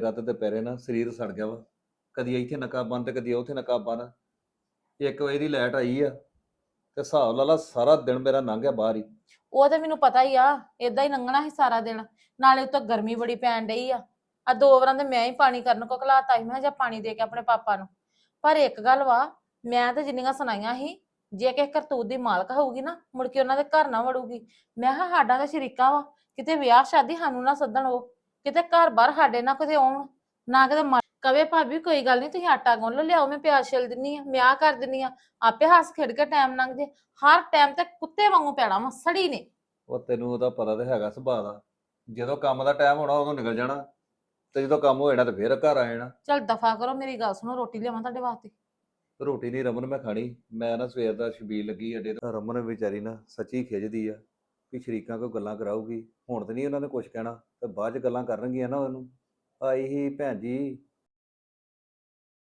ਰਾਤ ਤੇ ਪੈਰੇ ਨਾ, ਸਰੀਰ ਸੜ ਗਿਆ ਵਾ। ਕਦੀ ਇੱਥੇ ਨਕਾ ਬੰਨ ਤੇ ਕਦੀ ਉੱਥੇ ਨਕਾ ਬੰਨ ਇੱਕ ਵਜੇ ਦੀ ਲਾਈਟ ਆਈ ਆ ਤੇ ਹਿਸਾਬ ਲਾ ਲਾ ਸਾਰਾ ਦਿਨ ਮੇਰਾ ਲੰਘ ਗਿਆ ਬਾਹਰ ਹੀ। ਉਹ ਤੇ ਮੈਨੂੰ ਪਤਾ ਹੀ ਆ ਇਦਾਂ ਹੀ ਲੰਘਣਾ ਸੀ ਸਾਰਾ ਦਿਨ। ਨਾਲੇ ਉੱਤੋਂ ਗਰਮੀ ਬੜੀ ਪੈਣ ਡਈ ਆ। ਆ ਦੋ ਵਾਰਾਂ ਤੇ ਮੈਂ ਹੀ ਪਾਣੀ ਕਰਨ ਕੋ ਘਲਾਤਾ ਸੀ, ਮੈਂ ਕਿਹਾ ਪਾਣੀ ਦੇ ਕੇ ਆਪਣੇ ਪਾਪਾ ਨੂੰ। ਪਰ ਇੱਕ ਗੱਲ ਵਾ, ਮੈਂ ਤੇ ਜਿੰਨੀਆਂ ਸੁਣਾਈਆਂ ਸੀ, ਜੇ ਕਿਸੇ ਕਰਤੂਤ ਦੀ ਮਾਲਕ ਹੋਊਗੀ ਨਾ, ਮੁੜ ਕੇ ਉਹਨਾਂ ਦੇ ਘਰ ਨਾ ਵੜੂਗੀ। ਮੈਂ ਕਿਹਾ ਸਾਡਾ ਤਾਂ ਸ਼ਰੀਕਾ ਵਾ, ਕਿਤੇ ਵਿਆਹ ਸ਼ਾਦੀ ਸਾਨੂੰ ਨਾ ਸੱਦਣ ਉਹ। ਕਿਤੇ ਘਰ ਬਾਹਰ ਸਾਡੇ ਨਾ ਕਿਤੇ ਆਉਣ ਨਾ ਕਿਤੇ ਮਾ- ਕਵੇ ਭਾਬੀ ਕੋਈ ਗੱਲ ਨਹੀਂ ਤੁਸੀਂ ਆਟਾ ਗੁੰਨ ਲਓ ਲਿਆਓ ਮੈਂ ਪਿਆਜ਼ ਛਿਲ ਦਿੰਨੀ ਆ ਮੈਂ ਆਹ ਕਰ ਦਿੰਨੀ ਆ। ਆਪੇ ਹੱਸ ਖੇਡ ਕੇ ਟਾਈਮ ਲੰਘ ਜੇ। ਹਰ ਟਾਈਮ ਤੇ ਕੁੱਤੇ ਵਾਂਗੂ ਪੈਣਾ ਵਾ ਸੜੀ ਨੇ। ਉਹ ਤੈਨੂੰ ਉਹਦਾ ਪਤਾ ਤੇ ਹੈਗਾ ਸੁਭਾਅ ਦਾ। ਜਦੋਂ ਕੰਮ ਦਾ ਟਾਈਮ ਹੋਣਾ ਉਦੋਂ ਨਿਕਲ ਜਾਣਾ। ਤੇ ਜਦੋਂ ਕੰਮ ਹੋ ਜਾਣਾ ਤੇ ਫੇਰ ਘਰ ਆ ਜਾਣਾ। ਚਲ ਦਫਾ ਕਰੋ ਮੇਰੀ ਗੱਲ ਸੁਣੋ ਰੋਟੀ ਲਿਆਵਾਂ ਤੁਹਾਡੇ ਵਾਸਤੇ? ਰੋਟੀ ਨਹੀਂ ਰਮਨ ਮੈਂ ਖਾਣੀ। ਮੈਂ ਨਾ ਸਵੇਰ ਦਾ ਛਬੀਲ ਲੱਗੀ ਅੱਡੇ ਤੇ। ਰਮਨ ਵਿਚਾਰੀ ਨਾ ਸੱਚੀ ਖਿੱਚਦੀ ਆ। ਵੀ ਸ਼ਰੀਕਾਂ ਕੋਲ ਗੱਲਾਂ ਕਰਾਊਗੀ। ਹੁਣ ਤੇ ਨਹੀਂ ਉਹਨਾਂ ਨੇ ਕੁਝ ਕਹਿਣਾ, ਤੇ ਬਾਅਦ ਚ ਗੱਲਾਂ ਕਰਨਗੀਆਂ ਨਾ ਉਹਨੂੰ। ਆਈ ਹੀ ਭੈਣ ਜੀ